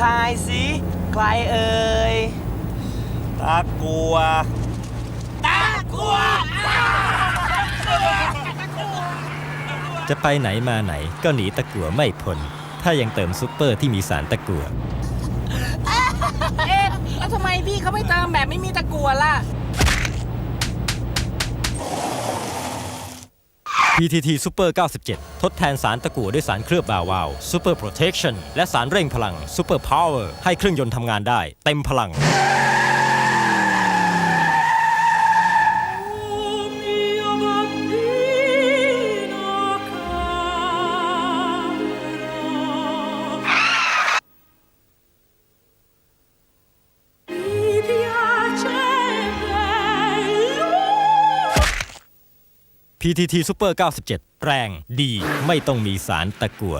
ทายสิใครเอ่ยตากลัว ตากลัวจะไปไหนมาไหนก็หนีตะกั่วไม่พ้นถ้ายังเติมซุปเปอร์ที่มีสารตะกั่วเอ๊ะแล้วทำไมพี่เขาไม่เติมแบบไม่มีตะกัวล่ะ PTT Super 97 ทดแทนสารตะกั่วด้วยสารเคลือบบาวาว Super Protection และสารเร่งพลัง Super Power ให้เครื่องยนต์ทำงานได้ เต็มพลัง PTT Super 97 แรงดีไม่ต้องมีสารตะกั่ว